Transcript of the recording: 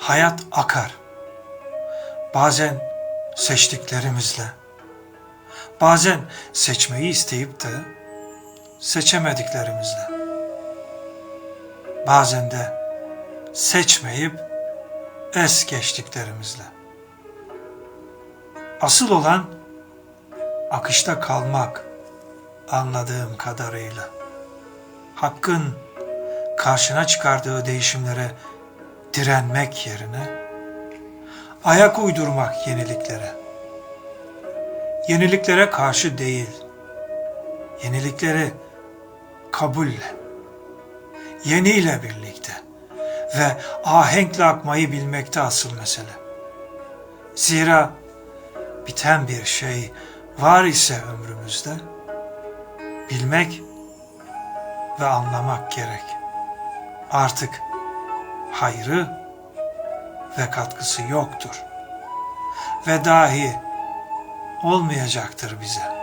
Hayat akar. Bazen seçtiklerimizle, bazen seçmeyi isteyip de seçemediklerimizle, bazen de seçmeyip es geçtiklerimizle. Asıl olan akışta kalmak anladığım kadarıyla. Hakkın karşına çıkardığı değişimlere direnmek yerine ayak uydurmak yeniliklere. Yeniliklere karşı değil, yenilikleri kabulle, yeniyle birlikte ve ahenkle akmayı bilmekte asıl mesele. Zira biten bir şey var ise ömrümüzde, bilmek ve anlamak gerek. Artık hayrı ve katkısı yoktur. Ve dahi olmayacaktır bize.